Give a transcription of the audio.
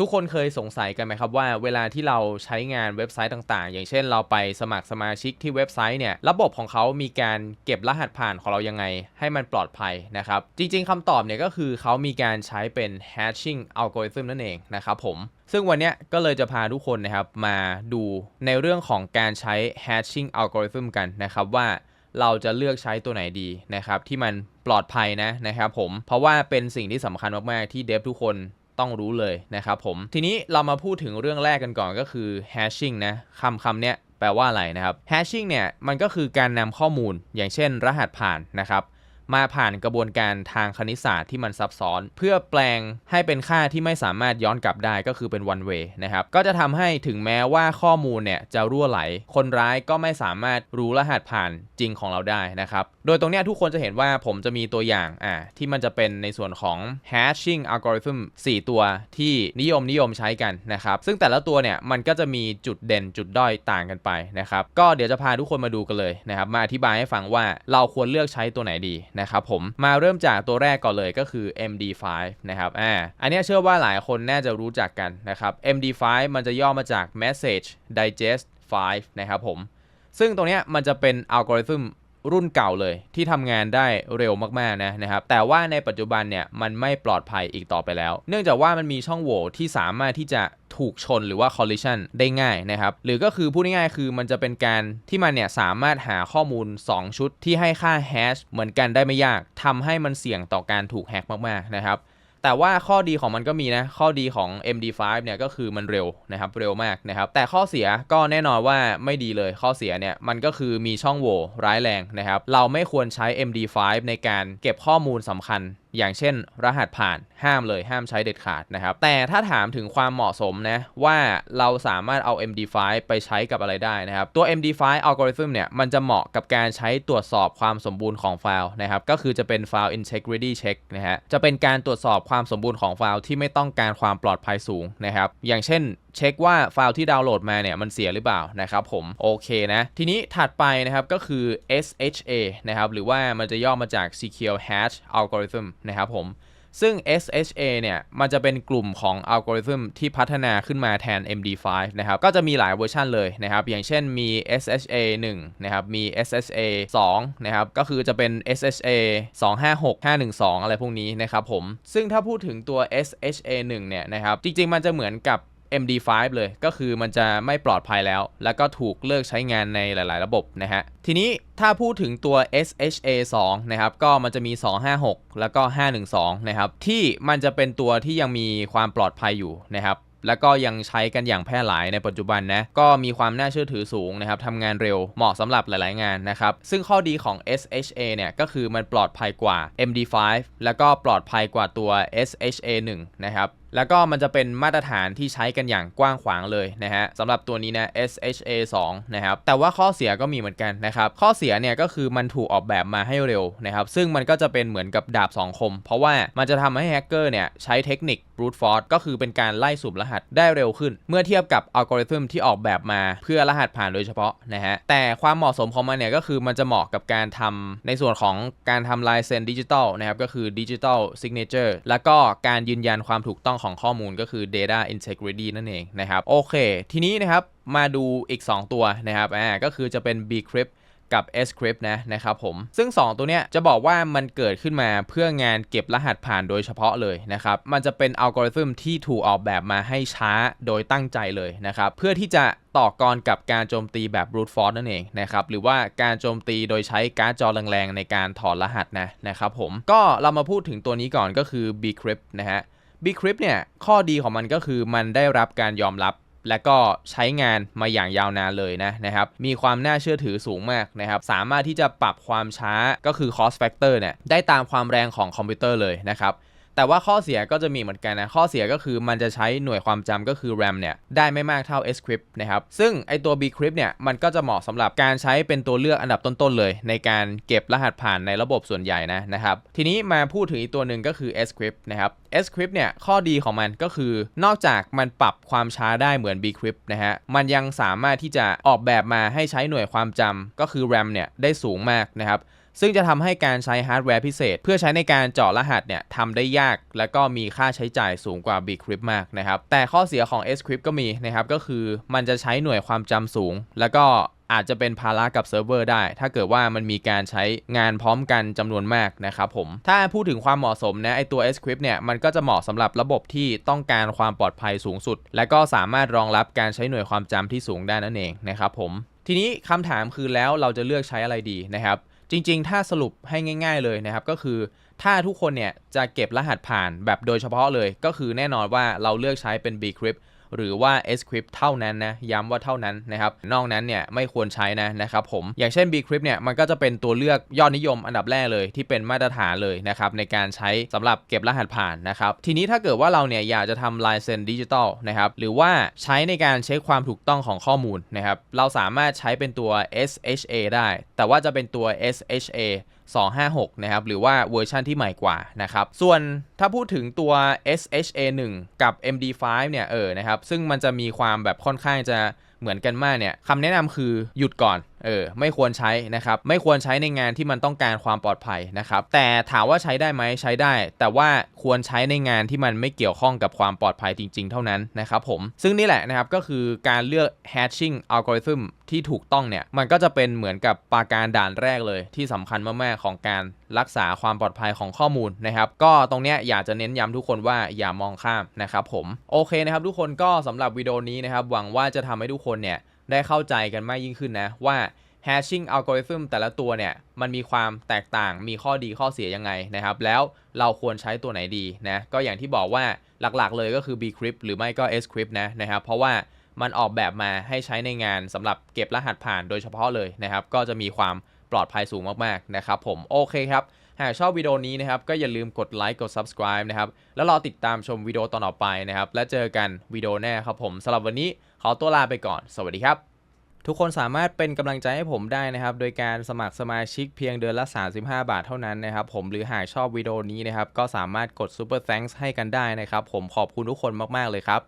ทุกคนเคยสงสัยกันไหมครับว่าเวลาที่เราใช้งานเว็บไซต์ต่างๆ อย่างเช่นเราไปสมัครสมาชิกที่เว็บไซต์เนี่ยระบบของเขามีการเก็บรหัสผ่านของเรายังไง ให้มันปลอดภัยนะครับ จริงๆคำตอบเนี่ยก็คือเขามีการใช้เป็น hashing algorithm นั่นเองนะครับผมซึ่งวันนี้ก็เลยจะพาทุกคนนะครับมาดูในเรื่องของการใช้ hashing algorithm กันนะครับว่าเราจะเลือกใช้ตัวไหนดีนะครับที่มันปลอดภัยนะนะครับผมเพราะว่าเป็นสิ่งที่สำคัญมากๆที่เดฟทุกคน ต้องรู้เลยนะครับผม ทีนี้เรามาพูดถึงเรื่องแรกกันก่อนก็คือ hashing นะคำคำเนี้ยแปลว่าอะไรนะครับ hashing เนี่ยมันก็คือการนำข้อมูลอย่างเช่นรหัสผ่านนะครับ มาผ่านกระบวนการทางคณิตศาสตร์ที่มันซับซ้อน เพื่อแปลงให้เป็นค่าที่ไม่สามารถย้อนกลับได้ก็คือเป็น one way นะครับ ก็จะทำให้ถึงแม้ว่าข้อมูลเนี่ยจะรั่วไหล คนร้ายก็ไม่สามารถรู้รหัสผ่านจริงของเราได้นะครับ โดยตรงนี้ทุกคนจะเห็นว่าผมจะมีตัวอย่างอ่าที่มันจะเป็นในส่วนของ hashing algorithm 4 ตัวที่นิยมนิยมใช้กันนะครับ ซึ่งแต่ละตัวเนี่ยมันก็จะมีจุดเด่นจุดด้อยต่างกันไปนะครับ ก็เดี๋ยวจะพาทุกคนมาดูกันเลยนะครับ มาอธิบายให้ฟังว่าเราควรเลือกใช้ตัวไหนดีนะครับผมมาเริ่มจากตัวแรกก่อนเลยก็คือ MD5 นะครับอ่าอันนี้เชื่อว่าหลายคนน่าจะรู้จักกันนะครับ MD5 มันจะย่อมาจาก Message Digest 5 นะครับผมซึ่งตรงนี้มันจะเป็นอัลกอริทึม รุ่นเก่าเลย ที่ทำงานได้เร็วมากๆนะนะครับแต่ว่าในปัจจุบันเนี่ยมันไม่ปลอดภัยอีกต่อไปแล้ว เนื่องจากว่ามันมีช่องโหว่ที่สามารถที่จะถูกชนหรือว่า collision ได้ง่ายนะครับ หรือก็คือพูดง่ายๆคือมันจะเป็นการที่มันเนี่ยสามารถหาข้อมูล 2 ชุดที่ให้ค่า hash เหมือนกันได้ไม่ยากทำให้มันเสี่ยงต่อการถูกแฮกมากๆนะครับ แต่ว่าข้อดีของมันก็มีนะ ข้อดีของ MD5 เนี่ยก็คือมันเร็วนะครับ เร็วมากนะครับ แต่ข้อเสียก็แน่นอนว่าไม่ดีเลย ข้อเสียเนี่ยมันก็คือมีช่องโหว่ร้ายแรงนะครับ เราไม่ควรใช้ MD5 ในการเก็บข้อมูลสำคัญ อย่างเช่น รหัสผ่านห้ามเลยห้ามใช้เด็ดขาดนะครับ แต่ถ้าถามถึงความเหมาะสมนะว่าเราสามารถเอา MD5 ไปใช้กับอะไรได้นะครับ ตัว MD5 algorithm เนี่ยมันจะเหมาะกับการใช้ตรวจสอบความสมบูรณ์ของไฟล์นะครับ ก็คือจะเป็น file integrity check นะฮะจะเป็นการตรวจสอบความสมบูรณ์ของไฟล์ที่ไม่ต้องการความปลอดภัยสูงนะครับอย่างเช่นเช็คว่าไฟล์ที่ดาวน์โหลดมาเนี่ยมันเสียหรือเปล่านะครับผมโอเคนะ ทีนี้ถัดไปนะครับก็คือ SHA นะครับหรือว่ามันจะย่อมาจาก Secure Hash Algorithm นะครับผม ซึ่ง SHA เนี่ยมันจะเป็นกลุ่มของอัลกอริทึมที่พัฒนาขึ้นมาแทน MD5 นะครับก็จะมีหลายเวอร์ชันเลยนะครับ อย่างเช่นมี SHA 1นะครับมี SHA 2นะครับก็คือจะเป็น SHA 256 512 อะไรพวกนี้นะครับผม ซึ่งถ้าพูดถึงตัว SHA 1เนี่ยนะครับจริงๆมันจะเหมือนกับ MD5 เลยก็คือมันจะไม่ปลอดภัยแล้ว แล้วก็ถูกเลิกใช้งานในหลาย ๆ ระบบนะฮะ ทีนี้ถ้าพูดถึงตัว SHA 2 นะครับ ก็มันจะมี 256 แล้วก็ 512 นะครับ ที่มันจะเป็นตัวที่ยังมีความปลอดภัยอยู่นะครับแล้วก็ยังใช้กันอย่างแพร่หลายในปัจจุบันนะ ก็มีความน่าเชื่อถือสูงนะครับทำงานเร็ว เหมาะสำหรับหลาย ๆ งานนะครับ ซึ่งข้อดีของ SHA เนี่ย ก็คือมันปลอดภัยกว่า MD5 แล้วก็ปลอดภัยกว่าตัว SHA 1 นะครับ แล้วก็มันจะเป็นมาตรฐานที่ใช้กันอย่างกว้างขวางเลยนะฮะสำหรับตัวนี้นะ SHA 2นะครับแต่ว่าข้อเสียก็มีเหมือนกันนะครับข้อเสียเนี่ยก็คือมันถูกออกแบบมาให้เร็วนะครับซึ่งมันก็จะเป็นเหมือนกับดาบสองคม เพราะว่ามันจะทำให้แฮกเกอร์เนี่ยใช้เทคนิค brute force ก็คือเป็นการไล่สุ่มรหัสได้เร็วขึ้น เมื่อเทียบกับอัลกอริทึมที่ออกแบบมาเพื่อรหัสผ่านโดยเฉพาะนะฮะแต่ความเหมาะสมของมันเนี่ยก็คือมันจะเหมาะกับการทำในส่วนของการทำลายเซ็นดิจิตอลนะครับก็คือดิจิตอลซิกเนเจอร์แล้วก็การยืนยันความถูกต้องของข้อมูลก็คือ Data Integrity นั่นเองนะครับโอเค ทีนี้นะครับมาดูอีก 2 ตัวนะครับอ่าก็คือจะเป็น Bcrypt กับ Scrypt นะนะครับผม ซึ่ง 2 ตัวเนี้ยจะบอกว่ามันเกิดขึ้นมาเพื่องานเก็บรหัสผ่านโดยเฉพาะเลยนะครับ มันจะเป็นอัลกอริทึมที่ถูกออกแบบมาให้ช้าโดยตั้งใจเลยนะครับ เพื่อที่จะต่อกรกับการโจมตีแบบ brute force นั่นเองนะครับ หรือว่าการโจมตีโดยใช้การ์ดจอแรงๆ ในการถอดรหัสนะนะครับผม ก็เรามาพูดถึงตัวนี้ก่อนก็คือ Bcrypt นะฮะ Bcrypt เนี่ยข้อดีของมันก็คือมันได้รับการยอมรับ และก็ใช้งานมาอย่างยาวนานเลยนะนะครับมีความน่าเชื่อถือสูงมากนะครับสามารถที่จะปรับความช้าก็คือ cost factor เนี่ยได้ตามความแรงของคอมพิวเตอร์เลยนะครับ แต่ว่าข้อเสียก็จะมีเหมือนกันนะ ข้อเสียก็คือมันจะใช้หน่วยความจำก็คือ RAM เนี่ย ได้ไม่มากเท่า Scrypt นะครับ ซึ่งไอตัว Bcrypt เนี่ย มันก็จะเหมาะสำหรับการใช้เป็นตัวเลือกอันดับต้นๆเลย ในการเก็บรหัสผ่านในระบบส่วนใหญ่นะนะครับ ทีนี้มาพูดถึงอีกตัวหนึ่งก็คือ Scrypt นะครับ Scrypt เนี่ย ข้อดีของมันก็คือนอกจากมันปรับความช้าได้เหมือน Bcrypt นะฮะ มันยังสามารถที่จะออกแบบมาให้ใช้หน่วยความจำก็คือ RAM เนี่ยได้สูงมากนะครับ ซึ่งจะทำให้การใช้ฮาร์ดแวร์พิเศษ เพื่อใช้ในการเจาะรหัสเนี่ยทำได้ยาก และก็มีค่าใช้จ่ายสูงกว่า Bcrypt มากนะครับ แต่ข้อเสียของ Scrypt ก็มีนะครับ ก็คือมันจะใช้หน่วยความจำสูง แล้วก็อาจจะเป็นภาระกับเซิร์ฟเวอร์ได้ ถ้าเกิดว่ามันมีการใช้งานพร้อมกันจำนวนมากนะครับผม ถ้าพูดถึงความเหมาะสมนะไอตัว Scrypt เนี่ยมันก็จะเหมาะสำหรับระบบที่ต้องการความปลอดภัยสูงสุด และก็สามารถรองรับการใช้หน่วยความจำที่สูงได้นั่นเองนะครับผม ทีนี้คำถามคือแล้วเราจะเลือกใช้อะไรดีนะครับ จริง ๆ ถ้าสรุปให้ง่าย ๆ เลยนะครับ ก็คือถ้าทุกคนเนี่ยจะเก็บรหัสผ่านแบบโดยเฉพาะเลย ก็คือแน่นอนว่าเราเลือกใช้เป็น Bcrypt หรือว่า Scrypt เท่านั้นนะ ย้ำว่าเท่านั้นนะครับ นอกนั้นเนี่ยไม่ควรใช้นะนะครับผม อย่างเช่น Bcrypt เนี่ยมันก็จะเป็นตัวเลือกยอดนิยมอันดับแรกเลยที่เป็นมาตรฐานเลยนะครับในการใช้สำหรับเก็บรหัสผ่านนะครับ ทีนี้ถ้าเกิดว่าเราเนี่ยอยากจะทำลายเซ็นดิจิตอลนะครับหรือว่าใช้ในการเช็คความถูกต้องของข้อมูลนะครับเราสามารถใช้เป็นตัว SHA ได้ แต่ว่าจะเป็นตัว SHA 256 นะครับ หรือว่าเวอร์ชันที่ใหม่กว่านะครับ ส่วนถ้าพูดถึงตัว SHA 1 กับ MD5 เนี่ยเออนะครับ ซึ่งมันจะมีความแบบค่อนข้างจะเหมือนกันมากเนี่ยคำแนะนำคือหยุดก่อน เออไม่ควรใช้นะครับไม่ควรใช้ในงานที่มันต้องการความปลอดภัยนะครับแต่ถามว่าใช้ได้ไหมใช้ได้ แต่ว่าควรใช้ในงานที่มันไม่เกี่ยวข้องกับความปลอดภัยจริง ๆ เท่านั้นนะครับผมซึ่งนี่แหละนะครับก็คือการเลือก hashing algorithm ที่ถูกต้องเนี่ยมันก็จะเป็นเหมือนกับปราการด่านแรกเลยที่สำคัญมากๆของการรักษาความปลอดภัยของข้อมูลนะครับก็ตรงเนี้ยอยากจะเน้นย้ำทุกคนว่าอย่ามองข้ามนะครับผมโอเคนะครับทุกคนก็สำหรับวิดีโอนี้นะครับหวังว่าจะทำให้ทุกคนเนี่ย ได้เข้าใจกันมากยิ่งขึ้นนะว่า hashing algorithm แต่ละตัวเนี่ยมันมีความแตกต่างมีข้อดีข้อเสียยังไงนะครับ แล้วเราควรใช้ตัวไหนดีนะก็อย่างที่บอกว่าหลักๆ เลยก็คือ bcrypt หรือไม่ก็ scrypt นะนะครับ เพราะว่ามันออกแบบมาให้ใช้ในงานสำหรับเก็บรหัสผ่านโดยเฉพาะเลยนะครับ ก็จะมีความปลอดภัยสูงมากๆนะครับผมโอเคครับ หากชอบวิดีโอนี้นะครับก็อย่าลืมกดไลค์กด subscribe นะครับแล้วรอติดตามชมวิดีโอตอนต่อไปนะครับและเจอกันวิดีโอหน้าครับผมสำหรับวันนี้ขอตัวลาไปก่อน สวัสดีครับทุกคนสามารถเป็นกำลังใจให้ผมได้นะครับ โดยการสมัครสมาชิกเพียงเดือนละ 35 บาทเท่านั้นนะครับ ผมหรือหากชอบวิดีโอนี้นะครับ ก็สามารถกด Super Thanks ให้กันได้นะครับ ผมขอบคุณทุกคนมาก ๆ เลยครับ